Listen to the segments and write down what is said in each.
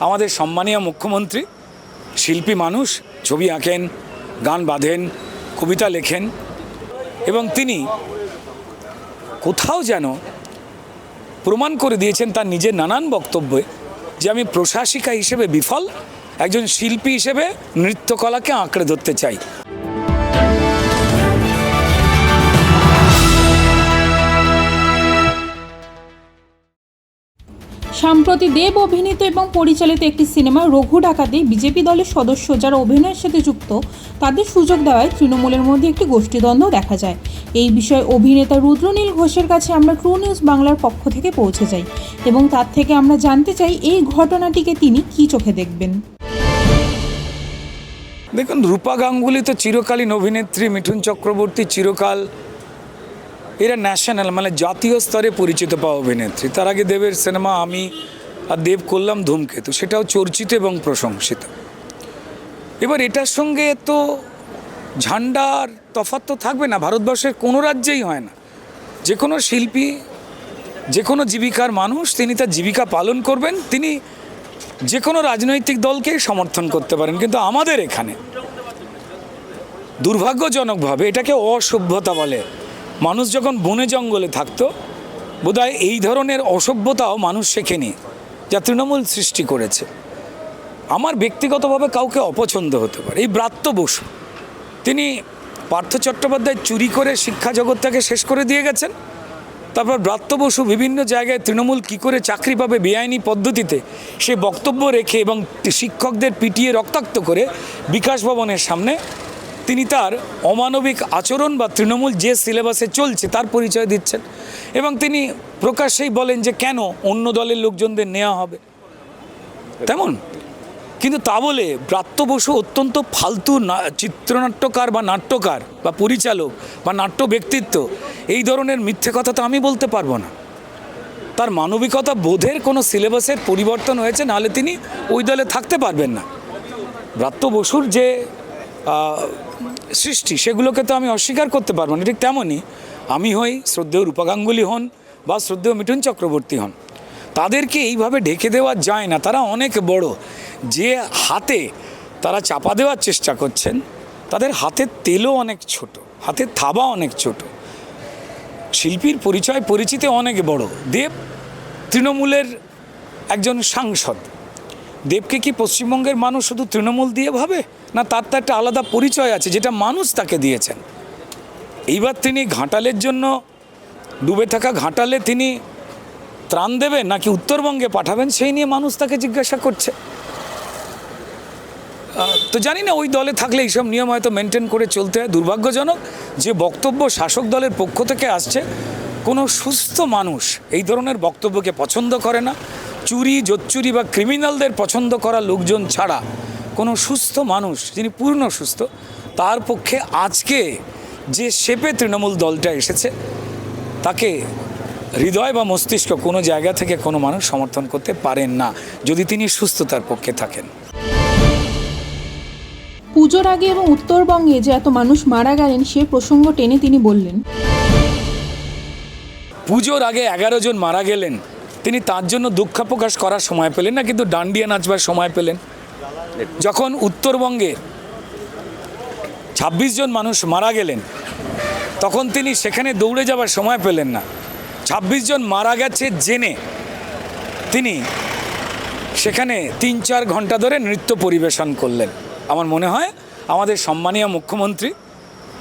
আমাদের সম্মানীয় মুখ্যমন্ত্রী, শিল্পী মানুষ, ছবি আঁকেন, গান বাঁধেন, কবিতা লেখেন এবং তিনি কোথাও যেন প্রমাণ করে দিয়েছেন তার নিজের নানান বক্তব্যে যে আমি প্রশাসিকা হিসেবে বিফল, একজন শিল্পী হিসেবে নৃত্যকলাকে আঁকড়ে ধরতে চাই। সম্প্রতি দেব অভিনীত এবং পরিচালিত একটি সিনেমা রঘু ডাকাতে, বিজেপি দলের সদস্য যারা অভিনয়ের সাথে যুক্ত, তাদের সুযোগ দেওয়ায় তৃণমূলের মধ্যে একটি গোষ্ঠীদ্বন্দ্ব দেখা যায়। এই বিষয়ে অভিনেতা রুদ্রনীল ঘোষের কাছে আমরা ট্রু নিউজ বাংলার পক্ষ থেকে পৌঁছে যাই এবং তার থেকে আমরা জানতে চাই এই ঘটনাটিকে তিনি কী চোখে দেখবেন। দেখুন রূপা গাঙ্গুলি তো চিরকালীন অভিনেত্রী, মিঠুন চক্রবর্তী চিরকাল এরা ন্যাশনাল মানে জাতীয় স্তরে পরিচিত পাওয়া অভিনেত্রী। তার আগে দেবের সিনেমা আমি আর দেব করলাম ধূমকেতু। সেটাও চর্চিত এবং প্রশংসিত। এবার এটার সঙ্গে তো ঝান্ডার তফাৎ তো থাকবে না, ভারতবর্ষের কোনো রাজ্যেই হয় না। যে কোনো শিল্পী, যে কোনো জীবিকার মানুষ, তিনি তার জীবিকা পালন করবেন, তিনি যে কোনো রাজনৈতিক দলকে সমর্থন করতে পারেন, কিন্তু আমাদের এখানে দুর্ভাগ্যজনকভাবে এটাকে অসভ্যতা বলে মানুষ যখন বনে জঙ্গলে থাকতো, বোধহয় এই ধরনের অসভ্যতাও মানুষ শেখেনি যা তৃণমূল সৃষ্টি করেছে। আমার ব্যক্তিগতভাবে কাউকে অপছন্দ হতে পারে। এই ব্রাত্য বসু, তিনি পার্থ চট্টোপাধ্যায় চুরি করে শিক্ষা জগৎটাকে শেষ করে দিয়ে গেছেন। তারপর ব্রাত্য বসু বিভিন্ন জায়গায় তৃণমূল কী করে চাকরি পাবে বেআইনি পদ্ধতিতে, সে বক্তব্য রেখে এবং শিক্ষকদের পিটিয়ে রক্তাক্ত করে বিকাশ ভবনের সামনে তিনি তার অমানবিক আচরণ বা তৃণমূল যে সিলেবাসে চলছে তার পরিচয় দিচ্ছেন। এবং তিনি প্রকাশ্যেই বলেন যে কেন অন্য দলের লোকজনদের নেওয়া হবে। তেমন? কিন্তু তা বলে ব্রাত্য বসু অত্যন্ত ফালতু চিত্রনাট্যকার বা নাট্যকার বা পরিচালক বা নাট্য ব্যক্তিত্ব, এই ধরনের মিথ্যে কথা তো আমি বলতে পারব না। তার মানবিকতা বোধের কোনো সিলেবাসের পরিবর্তন হয়েছে, নাহলে তিনি ওই দলে থাকতে পারবেন না। ব্রাত্য বসুর যে সৃষ্টি, সেগুলোকে তো আমি অস্বীকার করতে পারব না। ঠিক তেমনই আমি হই শ্রদ্ধেয় রূপা গাঙ্গুলি হন বা শ্রদ্ধেয় মিঠুন চক্রবর্তী হন। তাদেরকে এইভাবে ঢেকে দেওয়া যায় না। তারা অনেক বড়। যে হাতে তারা চাপা দেওয়ার চেষ্টা করছেন, তাদের হাতের তেলও অনেক ছোট হাতের থাবা অনেক ছোট। শিল্পীর পরিচয়, পরিচিতি অনেক বড়। দেব তৃণমূলের একজন সাংসদ। দেবকে কি পশ্চিমবঙ্গের মানুষ শুধু তৃণমূল দিয়ে ভাবে? না তার তো একটা আলাদা পরিচয় আছে যেটা মানুষ তাকে দিয়েছেন। এইবার তিনি ঘাটালের জন্য ডুবে থাকা ঘাটালে তিনি ত্রাণ দেবেন নাকি উত্তরবঙ্গে পাঠাবেন, সেই নিয়ে মানুষ তাকে জিজ্ঞাসা করছে। তো জানি না, ওই দলে থাকলে এইসব নিয়ম হয়তো মেনটেন করে চলতে হয়। দুর্ভাগ্যজনক যে বক্তব্য শাসক দলের পক্ষ থেকে আসছে, কোনো সুস্থ মানুষ এই ধরনের বক্তব্যকে পছন্দ করে না। চুরি জোচ্চুরি বা ক্রিমিনালদের পছন্দ করা লোকজন ছাড়া কোনো সুস্থ মানুষ যিনি পূর্ণ সুস্থ তার পক্ষে আজকে যে শেপে তৃণমূল দলটা এসেছে তাকে হৃদয় বা মস্তিষ্ক কোনো জায়গা থেকে কোনো মানুষ সমর্থন করতে পারেন না যদি তিনি সুস্থতার পক্ষে থাকেন। পুজোর আগে এবং উত্তরবঙ্গে যে এত মানুষ মারা গেলেন সে প্রসঙ্গ টেনে তিনি বললেন। পুজোর আগে এগারো জন মারা গেলেন তিনি তার জন্য দুঃখ প্রকাশ করার সময় পেলেন না, কিন্তু ডান্ডিয়া নাচবার সময় পেলেন। যখন উত্তরবঙ্গে ছাব্বিশ জন মানুষ মারা গেলেন, তখন তিনি সেখানে দৌড়ে যাবার সময় পেলেন না। ছাব্বিশ জন মারা গেছে জেনে তিনি সেখানে তিন চার ঘণ্টা ধরে নৃত্য পরিবেশন করলেন। আমার মনে হয় আমাদের সম্মানীয় মুখ্যমন্ত্রী,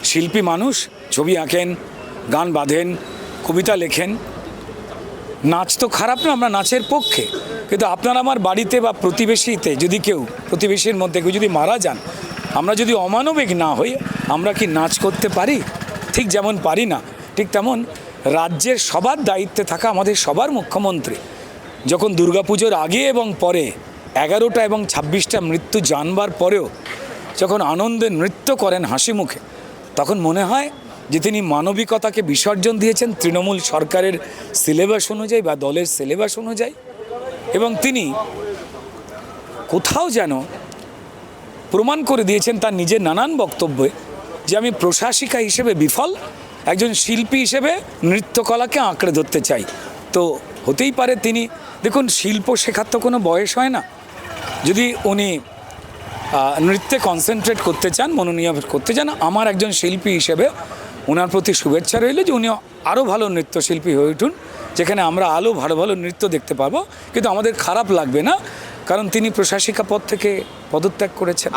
শিল্পী মানুষ, ছবি আঁকেন, গান বাঁধেন, কবিতা লেখেন নাচ তো খারাপ না, আমরা নাচের পক্ষে। কিন্তু আপনার আমার বাড়িতে বা প্রতিবেশীতে যদি কেউ, প্রতিবেশীর মধ্যে কেউ যদি মারা যান, আমরা যদি অমানবিক না হই, আমরা কি নাচ করতে পারি? ঠিক যেমন পারি না, ঠিক তেমন রাজ্যের সবার দায়িত্বে থাকা আমাদের সবার মুখ্যমন্ত্রী। যখন দুর্গাপুজোর আগে এবং পরে, এগারোটা এবং ছাব্বিশটা মৃত্যু জানবার পরেও, যখন আনন্দে নৃত্য করেন হাসি মুখে, তখন মনে হয় যে তিনি মানবিকতাকে বিসর্জন দিয়েছেন তৃণমূল সরকারের সিলেবাস অনুযায়ী বা দলের সিলেবাস অনুযায়ী। এবং তিনি কোথাও যেন প্রমাণ করে দিয়েছেন তার নিজের নানান বক্তব্যে যে আমি প্রশাসিকা হিসেবে বিফল, একজন শিল্পী হিসেবে নৃত্যকলাকে আঁকড়ে ধরতে চাই। তো হতেই পারে তিনি, দেখুন শিল্প শেখার তো কোনো বয়স হয় না। যদি উনি নৃত্যে কনসেন্ট্রেট করতে চান, মনোনিবেশ করতে চান, আমার একজন শিল্পী হিসেবে ওনার প্রতি শুভেচ্ছা রইল যে উনি আরও ভালো নৃত্যশিল্পী হয়ে উঠুন, যেখানে আমরা আলো, ভালো ভালো নৃত্য দেখতে পাবো। কিন্তু আমাদের খারাপ লাগবে না, কারণ তিনি প্রশাসিকা পদ থেকে পদত্যাগ করেছেন।